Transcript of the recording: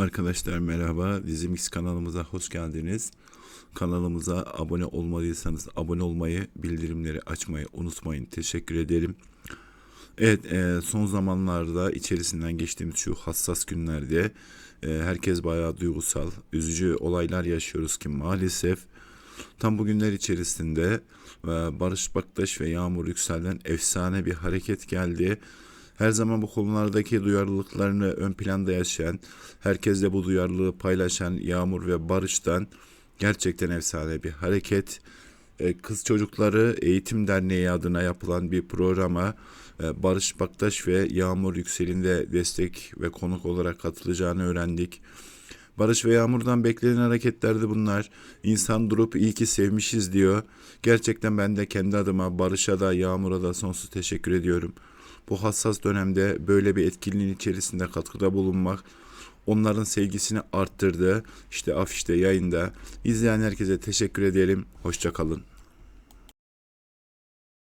Arkadaşlar merhaba. Dizimix kanalımıza hoş geldiniz. Kanalımıza abone olmadıysanız abone olmayı, bildirimleri açmayı unutmayın. Teşekkür ederim. Evet, e, son zamanlarda içerisinden geçtiğimiz şu hassas günlerde e, herkes bayağı duygusal, üzücü olaylar yaşıyoruz ki maalesef tam bugünler içerisinde e, Barış Baktaş ve Yağmur Yüksel'den efsane bir hareket geldi. Her zaman bu konulardaki duyarlılıklarını ön planda yaşayan, herkesle bu duyarlılığı paylaşan Yağmur ve Barış'tan gerçekten efsane bir hareket. E, Kız Çocukları Eğitim Derneği adına yapılan bir programa e, Barış Baktaş ve Yağmur Yüksel'in de destek ve konuk olarak katılacağını öğrendik. Barış ve Yağmur'dan beklenen hareketlerdi bunlar. İnsan durup iyi ki sevmişiz diyor. Gerçekten ben de kendi adıma Barış'a da Yağmur'a da sonsuz teşekkür ediyorum. Bu hassas dönemde böyle bir etkinliğin içerisinde katkıda bulunmak onların sevgisini arttırdı. İşte afişte, yayında. İzleyen herkese teşekkür edelim. Hoşçakalın.